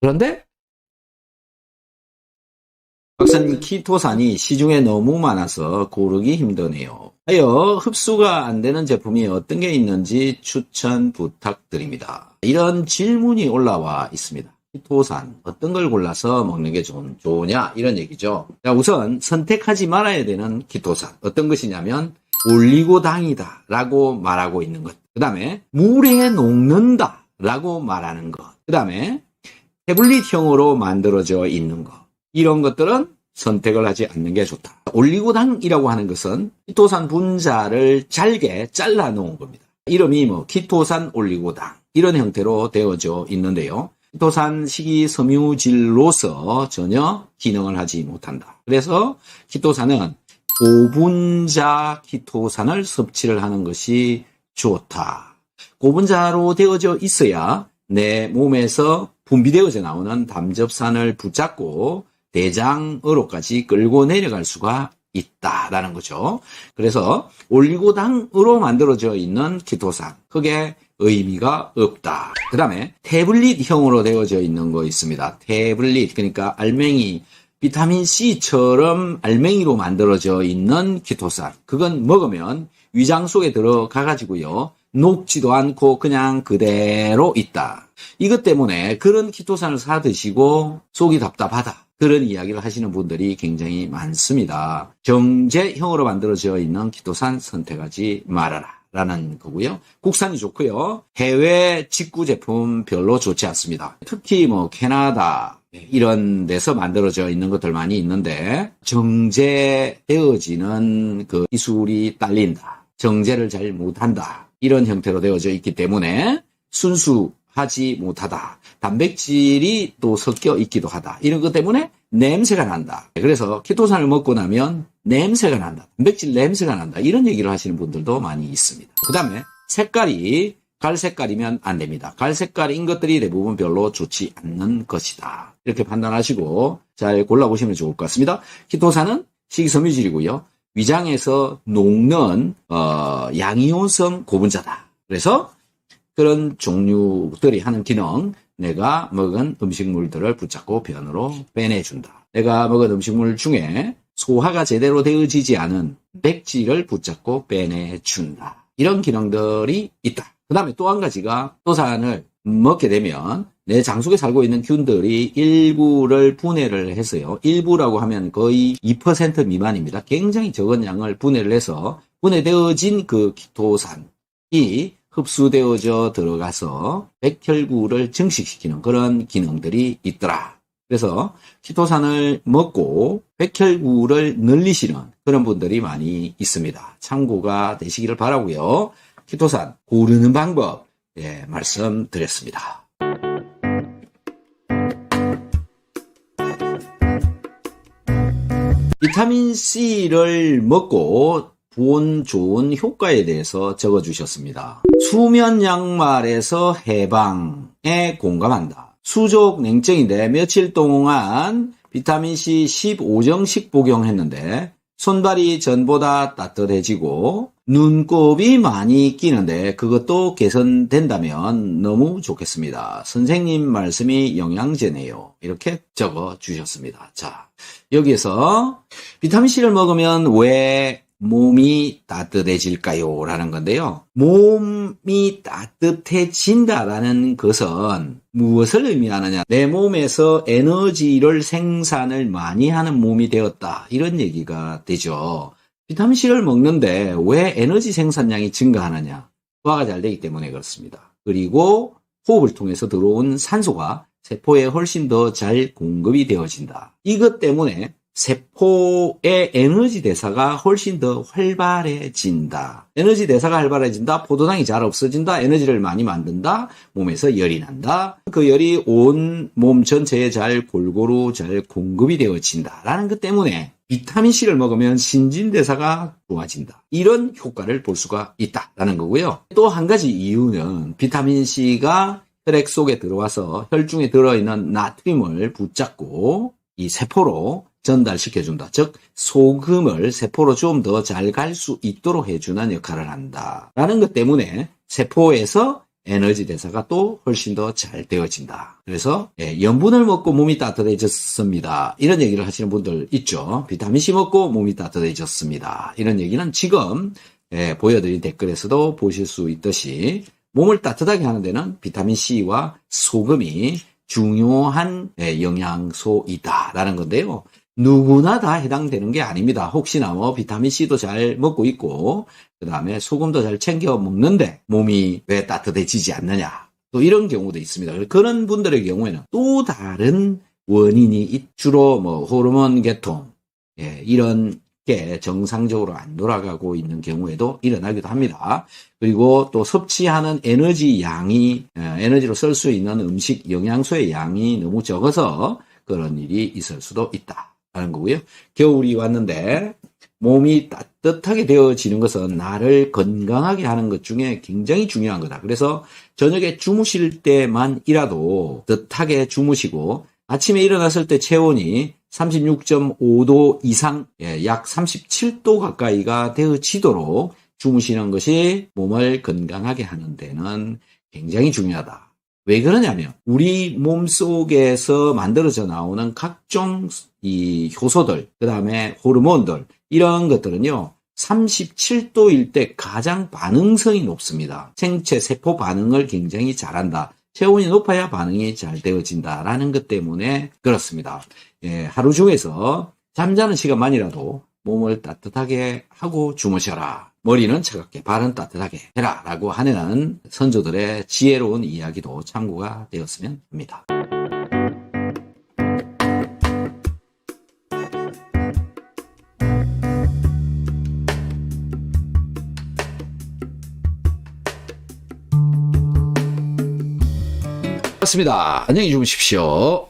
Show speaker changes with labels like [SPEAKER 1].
[SPEAKER 1] 그런데 박사님 키토산이 시중에 너무 많아서 고르기 힘드네요. 하여 흡수가 안 되는 제품이 어떤 게 있는지 추천 부탁드립니다. 이런 질문이 올라와 있습니다. 키토산 어떤 걸 골라서 먹는 게 좋, 좋으냐 이런 얘기죠. 자, 우선 선택하지 말아야 되는 키토산 어떤 것이냐면 올리고당이다 라고 말하고 있는 것. 그 다음에 물에 녹는다 라고 말하는 것. 그 다음에 태블릿형으로 만들어져 있는 것. 이런 것들은 선택을 하지 않는 게 좋다. 올리고당이라고 하는 것은 키토산 분자를 잘게 잘라 놓은 겁니다. 이름이 뭐 키토산 올리고당 이런 형태로 되어져 있는데요. 키토산 식이 섬유질로서 전혀 기능을 하지 못한다. 그래서 키토산은 고분자 키토산을 섭취를 하는 것이 좋다. 고분자로 되어져 있어야 내 몸에서 분비되어져 나오는 담즙산을 붙잡고 대장으로까지 끌고 내려갈 수가 있다라는 거죠. 그래서 올리고당으로 만들어져 있는 키토산 크게 의미가 없다. 그 다음에 태블릿형으로 되어져 있는 거 있습니다. 태블릿 그러니까 알맹이 비타민 C처럼 알맹이로 만들어져 있는 키토산 그건 먹으면 위장 속에 들어가 가지고요 녹지도 않고 그냥 그대로 있다. 이것 때문에 그런 키토산을 사 드시고 속이 답답하다. 그런 이야기를 하시는 분들이 굉장히 많습니다. 정제형으로 만들어져 있는 키토산 선택하지 말아라. 라는 거고요. 국산이 좋고요. 해외 직구 제품 별로 좋지 않습니다. 특히 뭐 캐나다 이런 데서 만들어져 있는 것들 많이 있는데 정제되어지는 그 기술이 딸린다. 정제를 잘 못한다. 이런 형태로 되어져 있기 때문에 순수하지 못하다. 단백질이 또 섞여 있기도 하다. 이런 것 때문에 냄새가 난다. 그래서 키토산을 먹고 나면 냄새가 난다. 단백질 냄새가 난다. 이런 얘기를 하시는 분들도 많이 있습니다. 그 다음에 색깔이 갈색깔이면 안 됩니다. 갈색깔인 것들이 대부분 별로 좋지 않는 것이다. 이렇게 판단하시고 잘 골라보시면 좋을 것 같습니다. 키토산은 식이섬유질이고요. 위장에서 녹는 어, 양이온성 고분자다. 그래서 그런 종류들이 하는 기능 내가 먹은 음식물들을 붙잡고 변으로 빼내준다. 내가 먹은 음식물 중에 소화가 제대로 되어지지 않은 백질을 붙잡고 빼내준다. 이런 기능들이 있다. 그 다음에 또 한 가지가 토산을 먹게 되면 내 장속에 살고 있는 균들이 일부를 분해를 해서요. 일부라고 하면 거의 2% 미만입니다. 굉장히 적은 양을 분해를 해서 분해되어진 그 키토산이 흡수되어져 들어가서 백혈구를 증식시키는 그런 기능들이 있더라. 그래서 키토산을 먹고 백혈구를 늘리시는 그런 분들이 많이 있습니다. 참고가 되시기를 바라고요. 키토산 고르는 방법 예, 말씀드렸습니다. 비타민 C를 먹고 본 좋은 효과에 대해서 적어 주셨습니다. 수면 양말에서 해방에 공감한다. 수족 냉증인데 며칠 동안 비타민C 15정씩 복용했는데 손발이 전보다 따뜻해지고 눈곱이 많이 끼는데 그것도 개선된다면 너무 좋겠습니다. 선생님 말씀이 영양제네요. 이렇게 적어 주셨습니다. 자, 여기에서 비타민C를 먹으면 왜 몸이 따뜻해질까요? 라는 건데요. 몸이 따뜻해진다라는 것은 무엇을 의미하느냐? 내 몸에서 에너지를 생산을 많이 하는 몸이 되었다. 이런 얘기가 되죠. 비타민C를 먹는데 왜 에너지 생산량이 증가하느냐? 소화가 잘 되기 때문에 그렇습니다. 그리고 호흡을 통해서 들어온 산소가 세포에 훨씬 더 잘 공급이 되어진다. 이것 때문에 세포의 에너지 대사가 훨씬 더 활발해진다. 에너지 대사가 활발해진다. 포도당이 잘 없어진다. 에너지를 많이 만든다. 몸에서 열이 난다. 그 열이 온 몸 전체에 잘 골고루 잘 공급이 되어진다. 라는 것 때문에 비타민C를 먹으면 신진대사가 좋아진다. 이런 효과를 볼 수가 있다라는 거고요. 또 한 가지 이유는 비타민C가 혈액 속에 들어와서 혈중에 들어있는 나트륨을 붙잡고 이 세포로 전달시켜준다. 즉, 소금을 세포로 좀 더 잘 갈 수 있도록 해주는 역할을 한다. 라는 것 때문에 세포에서 에너지 대사가 또 훨씬 더 잘 되어진다. 그래서 예, 염분을 먹고 몸이 따뜻해졌습니다. 이런 얘기를 하시는 분들 있죠. 비타민 C 먹고 몸이 따뜻해졌습니다. 이런 얘기는 지금 예, 보여드린 댓글에서도 보실 수 있듯이 몸을 따뜻하게 하는 데는 비타민 C와 소금이 중요한 예, 영양소이다라는 건데요. 누구나 다 해당되는 게 아닙니다. 혹시나 뭐 비타민 C도 잘 먹고 있고 그 다음에 소금도 잘 챙겨 먹는데 몸이 왜 따뜻해지지 않느냐. 또 이런 경우도 있습니다. 그런 분들의 경우에는 또 다른 원인이 있- 주로 뭐 호르몬 계통 예, 이런 게 정상적으로 안 돌아가고 있는 경우에도 일어나기도 합니다. 그리고 또 섭취하는 에너지 양이 어, 에너지로 쓸 수 있는 음식 영양소의 양이 너무 적어서 그런 일이 있을 수도 있다 라는 거고요. 겨울이 왔는데 몸이 따뜻하게 되어지는 것은 나를 건강하게 하는 것 중에 굉장히 중요한 거다. 그래서 저녁에 주무실 때만이라도 뜻하게 주무시고 아침에 일어났을 때 체온이 36.5도 이상, 예, 약 37도 가까이가 되어지도록 주무시는 것이 몸을 건강하게 하는 데는 굉장히 중요하다. 왜 그러냐면 우리 몸 속에서 만들어져 나오는 각종 이 효소들, 그 다음에 호르몬들 이런 것들은요. 37도일 때 가장 반응성이 높습니다. 생체 세포 반응을 굉장히 잘한다. 체온이 높아야 반응이 잘 되어진다라는 것 때문에 그렇습니다. 예, 하루 중에서 잠자는 시간만이라도 몸을 따뜻하게 하고 주무셔라. 머리는 차갑게, 발은 따뜻하게 해라. 라고 하는 선조들의 지혜로운 이야기도 참고가 되었으면 합니다. 맞습니다. 안녕히 주무십시오.